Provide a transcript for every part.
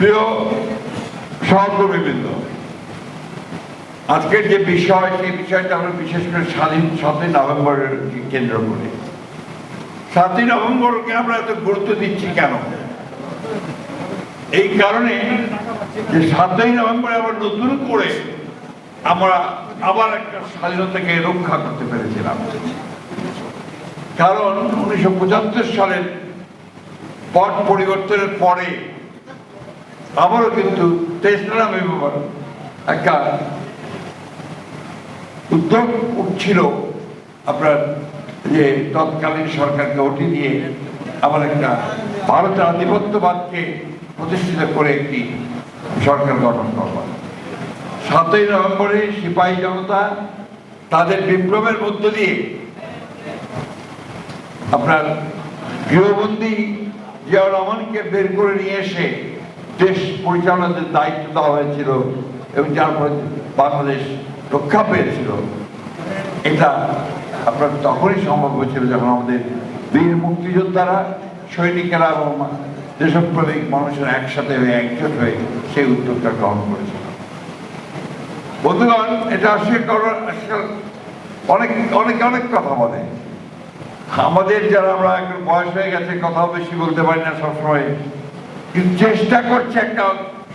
প্রিয় সহকর্মীবৃন্দ, আজকের যে বিষয়, সেই বিষয়টা আমরা বিশেষ করে স্বাধীন সাতই নভেম্বরের কেন্দ্র করে সাতই নভেম্বরকে আমরা এত গুরুত্ব দিচ্ছি কেন? এই কারণে যে সাতই নভেম্বরে আবার নতুন করে আমরা আবার একটা স্বাধীনতাকে রক্ষা করতে পেরেছিলাম। কারণ উনিশশো পঁচাত্তর সালের পট পরিবর্তনের পরে আবারও কিন্তু তেসরা নভেম্বর একটা উদ্যোগ উঠছিল আপনার যে তৎকালীন সরকারকে ওটি দিয়ে আবার একটা ভারতের আধিপত্যবাদকে প্রতিষ্ঠিত করে একটি সরকার গঠন করবার সাতই নভেম্বরে সিপাহী জনতা তাদের বিপ্লবের মধ্য দিয়ে আপনার গৃহবন্দী জিয়াউর রহমানকে বের করে নিয়ে এসে দেশ পরিচালনার দায়িত্ব দেওয়া হয়েছিল এবং যার ফলে বাংলাদেশ রক্ষা পেয়েছিল, এটা আপনার তখনই সম্ভব হয়েছিল যখন আমাদের বীর মুক্তিযোদ্ধারা, সৈনিকেরা এবং দেশপ্রেমিক মানুষেরা একসাথে হয়ে, একজোট হয়ে সেই উদ্যোগটা গ্রহণ করেছিল। বন্ধুগণ, এটা আজকাল অনেক অনেক অনেক কথা বলে। আমাদের যারা আমরা এখন বয়স হয়ে গেছে, কথাও বেশি বলতে পারি না সবসময়। কিন্তু চেষ্টা করছে একটা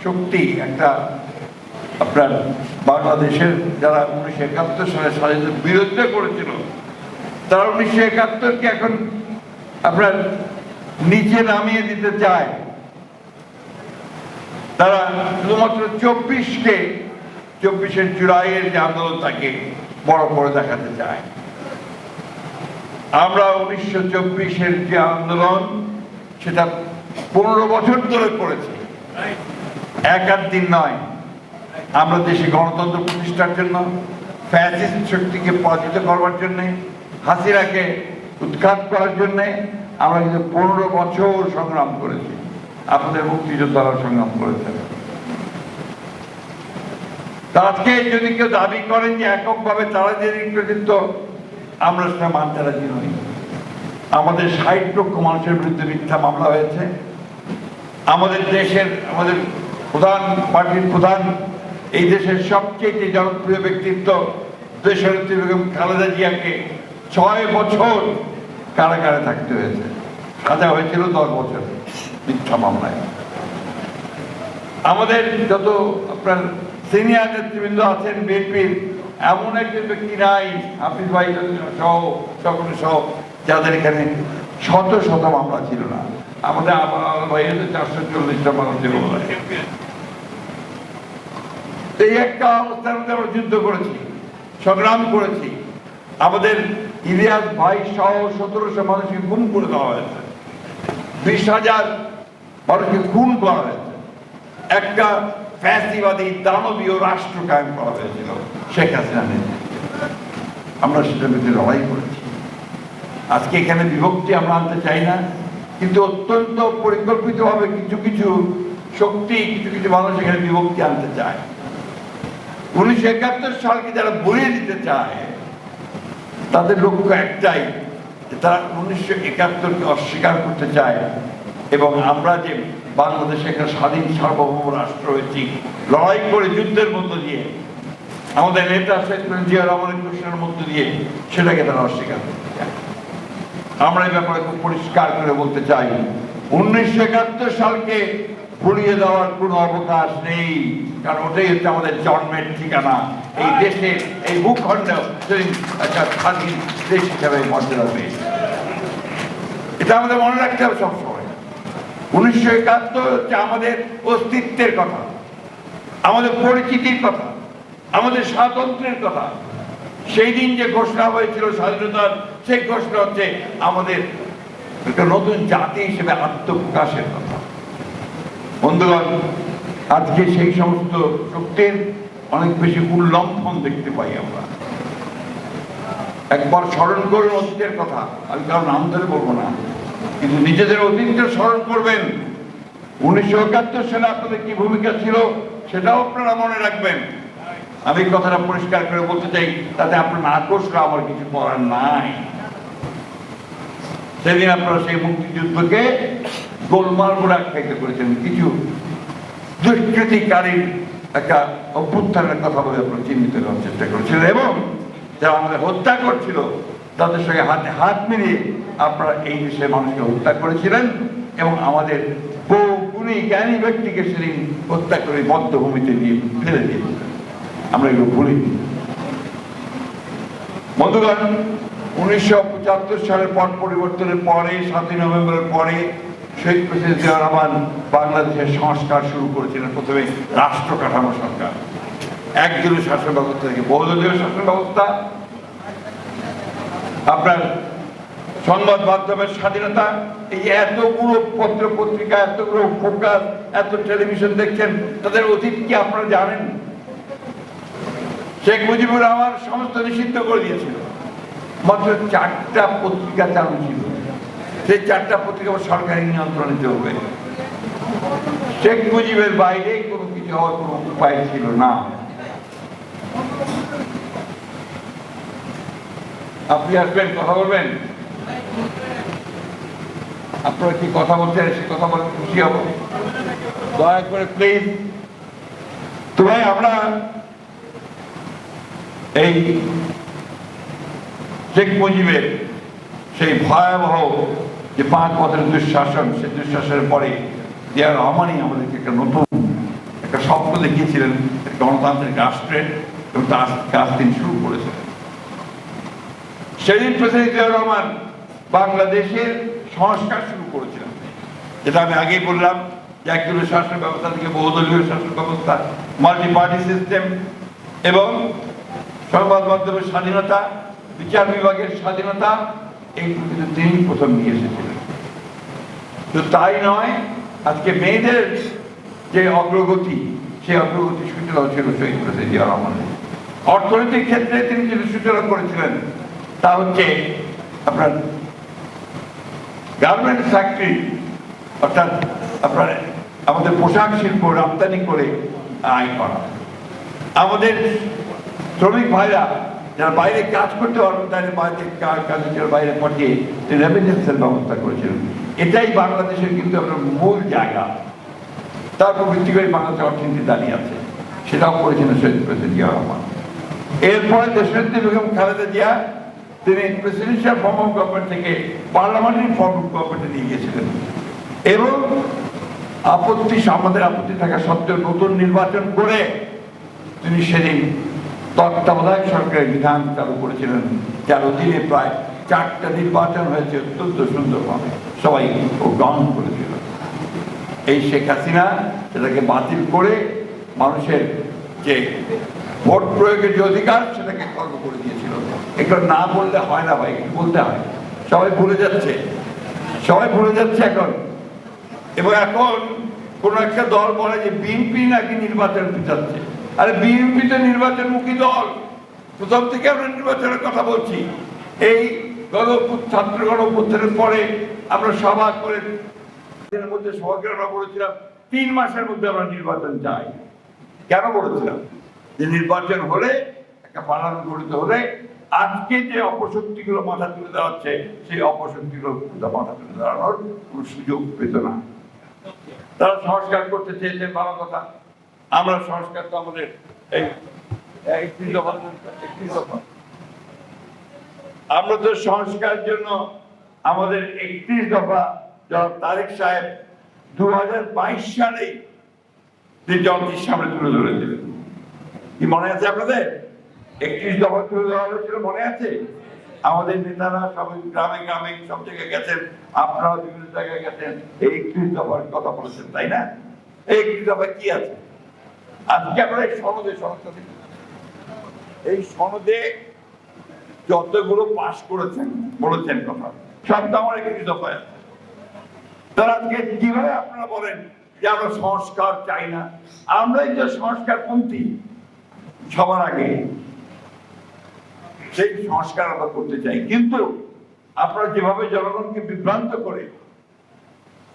শক্তি, একটা আপনার বাংলাদেশের যারা উনিশশো একাত্তর সালে স্বাধীনতার বিরুদ্ধে করেছিল, তারা উনিশশো একাত্তরকে এখন আপনার নিচে নামিয়ে দিতে চায়। তারা শুধুমাত্র চব্বিশকে চব্বিশের জুলাইয়ের যে আন্দোলন তাকে বড় করে দেখাতে চায়। আমরা উনিশশো চব্বিশের যে আন্দোলন, সেটা পনেরো বছর ধরে করেছি। এক আধ দিন নয়। আমরা দেশে গণতন্ত্র প্রতিষ্ঠার জন্য ফ্যাসিস্ট শক্তিকে পরাজিত করবার জন্য, হাসিনাকে উৎখাত করার জন্য আমরা কিন্তু পনেরো বছর সংগ্রাম করেছি। আপনাদের মুক্তিযোদ্ধারা সংগ্রাম করেছেন। আজকে যদি কেউ দাবি করেন যে এককভাবে তারা যে কৃতিত্ব আমরা সেটা মানতে রাজি নই। আমাদের ষাট লক্ষ মানুষের বিরুদ্ধে মিথ্যা মামলা হয়েছে। আমাদের দেশের, আমাদের প্রধান পার্টির প্রধান, এই দেশের সবচেয়ে জনপ্রিয় ব্যক্তিত্ব দেশনেত্রী বেগম খালেদা জিয়াকে ছয় বছর কারাগারে থাকতে হয়েছে। সাজা হয়েছিল দশ বছর মিথ্যা মামলায়। আমাদের যত আপনার সিনিয়র নেতৃবৃন্দ আছেন, বিএনপির এমন একজন ব্যক্তি নাই, হাফিজ ভাই সহ সকলে সহ, যাদের এখানে শত শত মামলা ছিল না। আমাদের আবার বাইরে চারশো চল্লিশটা মামলা ছিল এই একটা অবস্থার মধ্যে আমরা যুদ্ধ করেছি, সংগ্রাম করেছি। আমাদের ইলিয়াস ভাই সহ সতেরোশো মানুষকে গুম করে দেওয়া হয়েছে। বিশ হাজার মানুষকে খুন করা হয়েছে। একটা ফ্যাসিবাদী দানবীয় রাষ্ট্র কায়েম করা হয়েছিল, শেখ হাসিনা আমরা সেটার বিরুদ্ধে লড়াই করেছি। আজকে এখানে বিভক্তি আমরা আনতে চাই না। কিন্তু অত্যন্ত পরিকল্পিতভাবে কিছু কিছু শক্তি, কিছু কিছু মানুষ এখানে বিভক্তি আনতে চায়। উনিশশো একাত্তর সালকে যারা বলিয়ে দিতে চায়, তাদের লক্ষ্য একটাই তারা উনিশশো একাত্তরকে অস্বীকার করতে চায় এবং আমরা যে বাংলাদেশে একটা স্বাধীন সার্বভৌম রাষ্ট্র হয়েছি, লড়াই করে যুদ্ধের মধ্য দিয়ে, আমাদের নেতা শেখ মুজিবুর রহমানের মধ্য দিয়ে সেটাকে তারা অস্বীকার চায় আমরা এই ব্যাপারে খুব পরিষ্কার করে বলতে চাই। উনিশশো একাত্তর সালকে ভুলিয়ে দেওয়ার কোনো অবকাশ নেই, কারণ ওটাই হচ্ছে আমাদের জন্মের ঠিকানা। এই দেশে এই ভূখণ্ড একটা স্বাধীন দেশ হিসাবে মর্যাদা পেয়েছে। এটা আমাদের মনে রাখতে হবে সবসময়। উনিশশো একাত্তর হচ্ছে আমাদের অস্তিত্বের কথা, আমাদের পরিচিতির কথা, আমাদের স্বাতন্ত্র্যের কথা। সেই দিন যে ঘোষণা হয়েছিল স্বাধীনতার, সেই ঘোষণা হচ্ছে আমাদের একটা নতুন জাতি হিসেবে আত্মপ্রকাশের কথা। বন্ধুগণ, আজকে সেই সমস্ত শক্তির অনেক বেশি উল্লম্ফন দেখতে পাই আমরা। একবার স্মরণ করুন অতীতের কথা। আমি কারও নাম ধরে বলব না। কিন্তু নিজেদের অতীতকে স্মরণ করবেন। উনিশশো একাত্তর সালে আপনাদের কি ভূমিকা ছিল সেটাও আপনারা মনে রাখবেন। আমি কথাটা পরিষ্কার করে বলতে চাই, তাতে আপনার কষলে আমার কিছু করার নাই। সেদিন আপনারা সেই মুক্তিযুদ্ধকে গোলমাল করে আখ্যায়িত করেছেন। কিছু দুষ্কৃতিকারীর একটা অভ্যুত্থানের কথা বলে আপনারা চিহ্নিত করার চেষ্টা করেছিলেন এবং যারা আমাদের হত্যা করছিল, তাদের সঙ্গে হাতে হাত মিলিয়ে আপনারা এই দেশের মানুষকে হত্যা করেছিলেন এবং আমাদের বহু গুণী জ্ঞানী ব্যক্তিকে সেদিন হত্যা করে মধ্যভূমিতে দিয়ে ফেলে দিয়েছিলেন। আমরা এগুলো ভুলিনি বন্ধুগণ, উনিশশো পঁচাত্তর সালের পট পরিবর্তনের পরে, সাতই নভেম্বরের পরে শহীদ প্রেসিডেন্ট জিয়া রহমান বাংলাদেশের সংস্কার শুরু করেছিলেন প্রথমে রাষ্ট্র কাঠামো সরকার একদলীয় শাসন ব্যবস্থা থেকে বহুদলীয় শাসন ব্যবস্থা। আপনার সংবাদ মাধ্যমের স্বাধীনতা, এই এতগুলো পত্র পত্রিকা, এতগুলো ফোকাস, এত টেলিভিশন দেখছেন, তাদের অতীত কি আপনারা জানেন? শেখ মুজিবুর রহমান সমস্ত নিষিদ্ধ করে দিয়েছিল। মাত্র চারটা পত্রিকা চালু ছিল। সেই চারটা পত্রিকা সরকারি নিয়ন্ত্রণে চলবে শেখ মুজিবের বাইরে কোনো কিছু হওয়ার কোনো উপায় ছিল না। আপনি আসবেন, কথা বলবেন? আপনারা কি কথা বলতে সে কথা বলতে খুশি হব? দয়া করে প্লিজ তো ভাই, আমরা এই শেখ মুজিবের সেই ভয়াবহ যে পাঁচ বছরের দুঃশাসন, সেই দুঃশাসনের পরে জিয়া রহমানই আমাদেরকে একটা নতুন একটা স্বপ্ন দেখিয়েছিলেন গণতান্ত্রিক রাষ্ট্রের এবং তার কাজ তিনি শুরু করেছিলেন সেদিন প্রেসিডেন্ট জিয়া রহমান বাংলাদেশের সংস্কার শুরু করেছিলেন। যেটা আমি আগেই বললাম যে একদলীয় শাসন ব্যবস্থা থেকে বহুদলীয় শাসন ব্যবস্থা মাল্টি পার্টি সিস্টেম এবং সংবাদ মাধ্যমের স্বাধীনতা, বিচার বিভাগের স্বাধীনতা এইগুলো কিন্তু তিনি প্রথম নিয়ে এসেছিলেন তো তাই নয়, আজকে মেয়েদের যে অগ্রগতি, সেই অগ্রগতি সূচনা ছিল শহীদ প্রেসিডেন্ট জিয়া রহমানের। অর্থনৈতিক ক্ষেত্রে তিনি যেটা সূচনা করেছিলেন, তা হচ্ছে আপনার গার্মেন্ট ফ্যাক্টরি অর্থাৎ আপনার আমাদের পোশাক শিল্প রপ্তানি করে আয় করা। আমাদের শ্রমিক ভাইরা, যারা বাইরে কাজ করতে পারবেন তাদের বাইরে কাজের বাইরে পাঠিয়ে তিনি রেমিটেন্সের ব্যবস্থা করেছিলেন। এটাই বাংলাদেশের কিন্তু আপনার মূল জায়গা। তারপর ভিত্তি করে বাংলাদেশের অর্থনীতি দাঁড়িয়ে আছে। সেটাও করেছিলেন শহীদ প্রেসিডেন্ট জিয়া রহমান। এরপরে দেশনেত্রী বেগম খালেদা জিয়া, তিনি প্রেসিডেন্সিয়াল ফর্ম অফ গভর্নমেন্ট থেকে পার্লামেন্টারি ফর্ম অফ গভর্নমেন্টে নিয়ে গিয়েছিলেন। এবং আপত্তি, আমাদের আপত্তি থাকা সত্ত্বেও নতুন নির্বাচন করে তিনি সেদিন তত্ত্বাবধায়ক সরকারের বিধান চালু করেছিলেন। যার অধীনে প্রায় চারটা নির্বাচন হয়েছে, অত্যন্ত সুন্দরভাবে। সবাই গ্রহণ করেছিল। এই শেখ হাসিনা সেটাকে বাতিল করে মানুষের যে ভোট প্রয়োগের যে অধিকার, সেটাকে খর্ব করে দিয়েছিল। এগুলো না বললে হয় না ভাই বলতে হয়। সবাই ভুলে যাচ্ছে। সবাই ভুলে যাচ্ছে এখন। এবং এখন কোন একটা দল বলে যে বিএনপি নাকি নির্বাচন পিছাচ্ছে আরে বিএনপি তো নির্বাচন মুখী দল। প্রথম থেকে আমরা নির্বাচনের কথা বলছি। এই গণ ছাত্র গণপুত্রের পরে আমরা সভা করে মধ্যে সবাইকে আমরা বলেছিলাম, তিন মাসের মধ্যে আমরা নির্বাচন চাই। কেন বলেছিলাম? যে নির্বাচন হলে, একটা পার্লামেন্ট গঠিত হলে আজকে যে অপশক্তিগুলো মাথা তুলে দেওয়া হচ্ছে, সেই অপশক্তিগুলো মাথা তুলে দেওয়ানোর কোনো সুযোগ পেত না। তারা সংস্কার করতে চেয়েছে, ভালো কথা। আমরা সংস্কার তো আমাদের এই একত্রিশ একত্রিশ দফা। আমরা তো সংস্কার জন্য আমাদের একত্রিশ দফা জনাব তারেক সাহেব দু হাজার বাইশ সালেই জনতির সামনে তুলে ধরেছিলেন। কি মনে আছে আপনাদের? একত্রিশ দফা তুলে ধরা হয়েছিল মনে আছে? আমাদের নেতারা সবাই গ্রামে গ্রামে সব জায়গায় গেছেন আপনারা বিভিন্ন জায়গায় গেছেন, এই একত্রিশ দফার কথা বলেছেন, তাই না? এই একত্রিশ দফা কি আছে? আজকে আমরা এই সনদে দেখি এই সনদে যতগুলো পাশ করেছেন, বলেছেন কথা। সব তো আমার একটি দফায় আছে। তারা আজকে কীভাবে আপনারা বলেন যে আমরা সংস্কার চাই না? আমরাই যে সংস্কার পন্থী, সবার আগে সেই সংস্কার আমরা করতে চাই। কিন্তু আপনারা যেভাবে জনগণকে বিভ্রান্ত করে,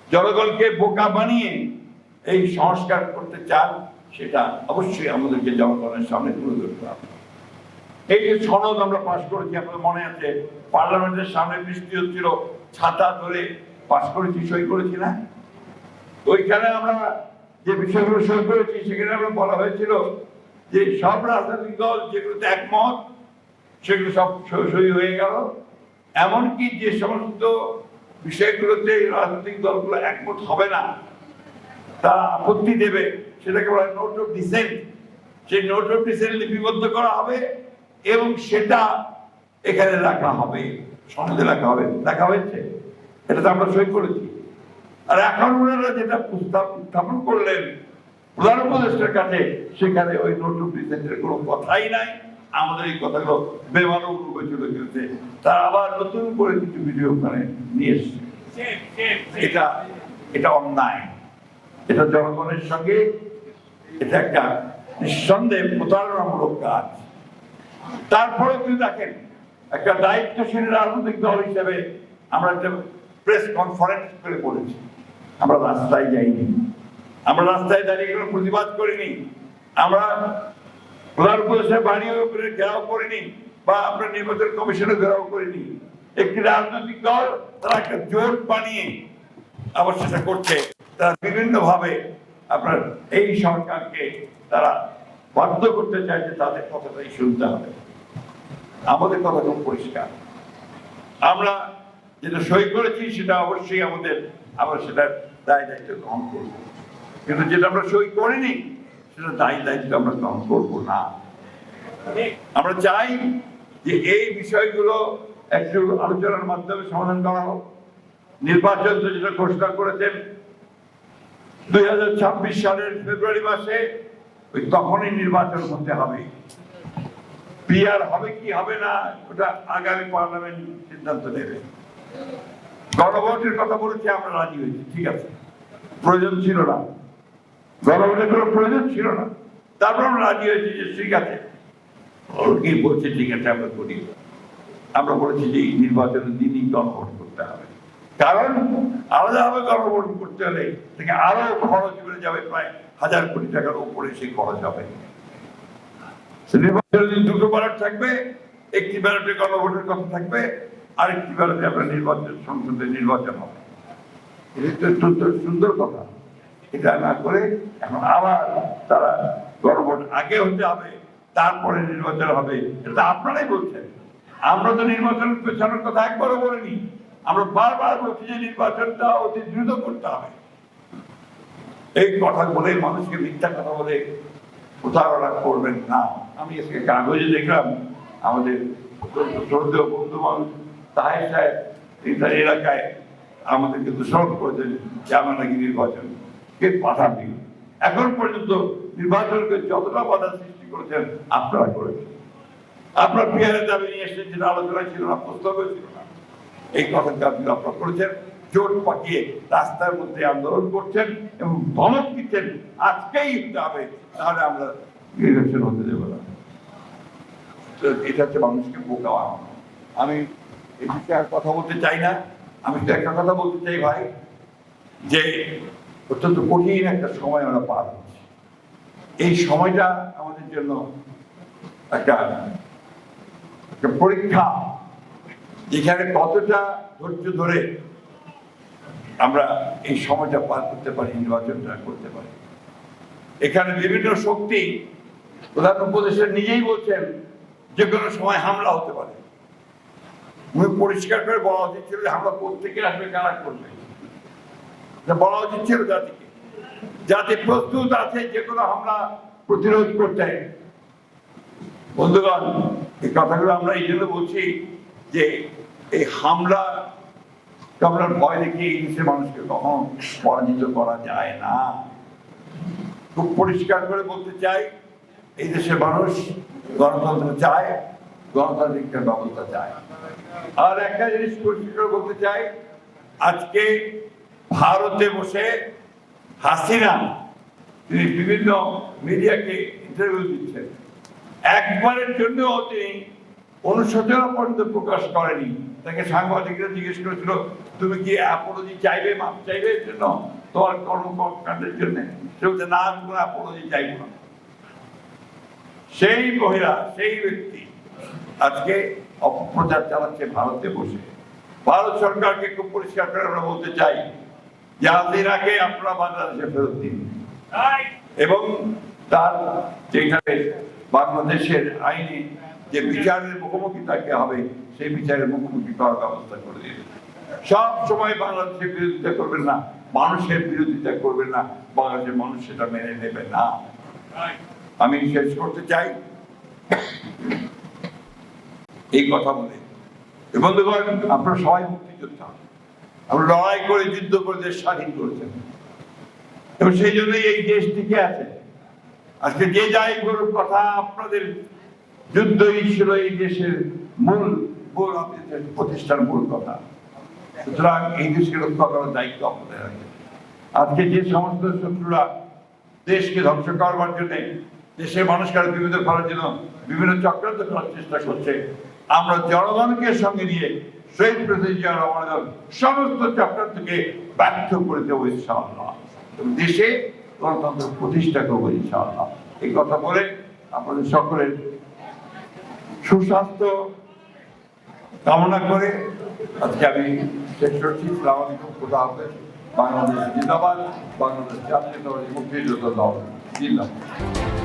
জনগণকে বোকা বানিয়ে এই সংস্কার করতে চান সেটা অবশ্যই আমাদেরকে জনগণের সামনে তুলে ধরতে হবে। এই যে সনদ আমরা পাশ করেছি, আপনাদের মনে আছে? পার্লামেন্টের সামনে বৃষ্টি হচ্ছিল, ছাতা ধরে পাশ করেছি, সই করেছি না? ওইখানে আমরা যে বিষয়গুলো সই করেছি, সেখানে আমরা বলা হয়েছিল যে সব রাজনৈতিক দল যেগুলোতে একমত, সেগুলো সব সই হয়ে গেল। এমনকি যে সমস্ত বিষয়গুলোতে রাজনৈতিক দলগুলো একমত হবে না, তারা আপত্তি দেবে। সেটাকে বলা নোট অফ ডিসেন্ট সেই নোট অফ ডিসেন্ট লিপিবদ্ধ করা হবে এবং সেটা এখানে রাখা হবে সমাজে রাখা হবে। রাখা হয়েছে? এটা তো আমরা সই করেছি। আর এখন ওনারা যেটা প্রস্তাব উত্থাপন করলেন প্রধান উপদেষ্টার কাছে সেখানে ওই নোট অফ ডিসেন্টের কোনো কথাই নাই। আমাদের এই কথাগুলো বেমানব রূপে চলে গেছে তারা আবার নতুন করে কিছু ভিডিও ওখানে নিয়ে এসছে। এটা এটা অন্যায়। এটা জনগণের সঙ্গে এটা একটা নিঃসন্দেহে প্রতারণামূলক কাজ। তারপরে কিন্তু দেখেন, একটা দায়িত্বশীল রাজনৈতিক দল হিসেবে আমরা একটা প্রেস কনফারেন্স করে বলেছি। আমরা রাস্তায় যাইনি। আমরা রাস্তায় দাঁড়িয়ে কোনো প্রতিবাদ করিনি। আমরা প্রধান উপদেশের বাড়ির উপরে ঘেরাও করিনি বা আমরা নির্বাচন কমিশনে ঘেরাও করিনি। একটি রাজনৈতিক দল, তারা একটা জোট বানিয়ে আবার সেটা করছে। তারা বিভিন্ন ভাবে আপনার এই সরকারকে তারা বাধ্য করতে চায় যে তাদের কথাটাই শুনতে হবে। আমাদের কথা খুব পরিষ্কার। আমরা যেটা সই করেছি, সেটা অবশ্যই আমাদের, আমরা সেটা দায় দায়িত্ব গ্রহণ করব। কিন্তু যেটা আমরা সই করিনি সেটা দায় দায়িত্ব আমরা গ্রহণ করব না। আমরা চাই যে এই বিষয়গুলো একটু আলোচনার মাধ্যমে সমাধান করা হোক। নির্বাচন যেটা ঘোষণা করেছেন দুই হাজার ছাব্বিশ সালের ফেব্রুয়ারি মাসে ওই তখনই নির্বাচন হতে হবে। পিআর হবে কি হবে না, ওটা আগামী পার্লামেন্ট সিদ্ধান্ত নেবে। গণভোটের কথা বলেছি, আমরা রাজি হয়েছি, ঠিক আছে। প্রয়োজন ছিল না। গণভোটের কোনো প্রয়োজন ছিল না। তারপর আমরা রাজি হয়েছি যে ঠিক আছে। অনেকেই বলছে, ঠিক আছে, আমরা করি। আমরা বলেছি যে নির্বাচনের দিনই গণভোট করতে হবে। কারণ আলাদাভাবে গণভোট করতে হলে থেকে আরও খরচ বেড়ে যাবে প্রায় হাজার কোটি টাকার উপরে সেই খরচ হবে। নির্বাচনের দিন দুটো ব্যালট থাকবে, একটি ব্যালটে গণভোটের কথা থাকবে, আরেকটি ব্যালটে আপনার নির্বাচন সংসদে নির্বাচন হবে। অত্যন্ত সুন্দর কথা। এটা না করে এখন আবার তারা গণভোট আগে হতে হবে, তারপরে নির্বাচন হবে, এটা আপনারাই বলছেন। আমরা তো নির্বাচন পেছনের কথা একবারও বলিনি। আমরা বারবার বলছি যে নির্বাচনটা অতি দ্রুত করতে হবে। এই কথা বলে মানুষকে মিথ্যা কথা বলে প্রতারণা করবেন না। আমি আজকে কাগজে দেখলাম আমাদের শ্রদ্ধেয় বন্ধু মানুষ তাহের সাহেব এলাকায় আমাদেরকে দোষারোপ করেছেন যে নাকি নির্বাচন কে পাঠান দিন এখন পর্যন্ত নির্বাচনকে যতটা বাধা সৃষ্টি করেছেন আপনারা করেছেন। আপনার বিহারের দাবি নিয়ে এসেছেন আলোচনা ছিল না প্রস্তাব ছিল না। এই আপনি আপনারা করেছেন। জোট পাকিয়ে রাস্তার মধ্যে আন্দোলন করছেন এবং ধমক দিচ্ছেন। আজকেই দিতে হবে। তাহলে আমরা ইলেকশন হতে দেবো না। এটা হচ্ছে মানুষকে বোকা আমি বিষয়ে আর কথা বলতে চাই না। আমি তো একটা কথা বলতে চাই ভাই, যে অত্যন্ত কঠিন একটা সময় আমরা পার করছি। এই সময়টা আমাদের জন্য একটা একটা পরীক্ষা। যেখানে কতটা ধৈর্য ধরে আমরা এই সময়টা পার করতে পারি, নির্বাচনটা করতে পারি। এখানে বিভিন্ন শক্তি প্রধান উপদেশের নিজেই বলছেন যে কোনো সময় হামলা হতে পারে। উনি পরিষ্কার করে বলা উচিত ছিল হামলা থেকে আসবে, কারা করবে? বলা উচিত ছিল জাতিকে। জাতি প্রস্তুত আছে যে কোনো হামলা প্রতিরোধ করতে। বন্ধুগণ, এই কথাগুলো আমরা এই জন্য বলছি যে এই হামলা হামলার ভয় দেখিয়ে এই দেশের মানুষকে কখনো পরাজিত করা যায় না। খুব পরিষ্কার করে বলতে চাই, এই দেশের মানুষ গণতন্ত্র চায়, গণতান্ত্রিক ব্যবস্থা চায়। আর একটা জিনিস পরিষ্কার করে বলতে চাই, আজকে ভারতে বসে হাসিনা, তিনি বিভিন্ন মিডিয়াকে ইন্টারভিউ দিচ্ছেন। একবারের জন্য তিনি অনুশোচনা পর্যন্ত প্রকাশ করেনি। তাকে সাংবাদিকরা জিজ্ঞেস করেছিল তুমি কি অ্যাপোলজি চাইবে মাপ চাইবে এর জন্য? তোমার কর্মকাণ্ডের জন্য? সে বলছে না আমি কোনো অ্যাপোলজি চাইব না। সেই মহিলা সেই ব্যক্তি আজকে অপপ্রচার চালাচ্ছে ভারতে বসে। ভারত সরকারকে খুব পরিষ্কার করে আমরা বলতে চাই যে হাসিনাকে আপনারা বাংলাদেশে ফেরত দিন। এবং তার যেখানে বাংলাদেশের আইনে যে বিচারের মুখোমুখি তাকে হবে, সেই বিচারের মুখোমুখি করার ব্যবস্থা করে দিবে সব সময় বাংলাদেশের বিরোধিতা করবেন না, মানুষের বিরোধিতা করবেন না, বাংলাদেশের মানুষ সেটা মেনে নেবে না। আমি শেষ করতে চাই। এই কথা বলে। বন্ধুগণ, আপনারা সবাই মুক্তিযোদ্ধা। আমরা লড়াই করে, যুদ্ধ করে, দেশ স্বাধীন করেছেন এবং সেই জন্যই এই দেশ টিকে আছে। আজকে যে যাই করুক কথা আপনাদের যুদ্ধই ছিল এই দেশের মূল মূল প্রতিষ্ঠার মূল কথা। সুতরাং এই দেশকে রক্ষা করার দায়িত্ব আপনাদের আছে। আজকে যে সমস্ত শত্রুরা দেশকে ধ্বংস করবার জন্য দেশের মানুষকে আরও বিভেদ করার জন্য বিভিন্ন চক্রান্ত করার চেষ্টা করছে, আমরা জনগণকে সঙ্গে নিয়ে শহীদ প্রেসিডেন্ট সমস্ত চক্রান্তকে ব্যর্থ করে দেবো ইনশাআল্লাহ। দেশে গণতন্ত্র প্রতিষ্ঠা করব ইনশাআল্লাহ। এই কথা বলে আপনাদের সকলের সুস্বাস্থ্য কামনা করে আজকে আমি শেষ করছি। সালাম আলাইকুম, খুদা হাফেজ। বাংলাদেশ জিন্দাবাদ, বাংলাদেশ জাতীয় মুক্তিযোদ্ধা দল, জিন্দাবাদ।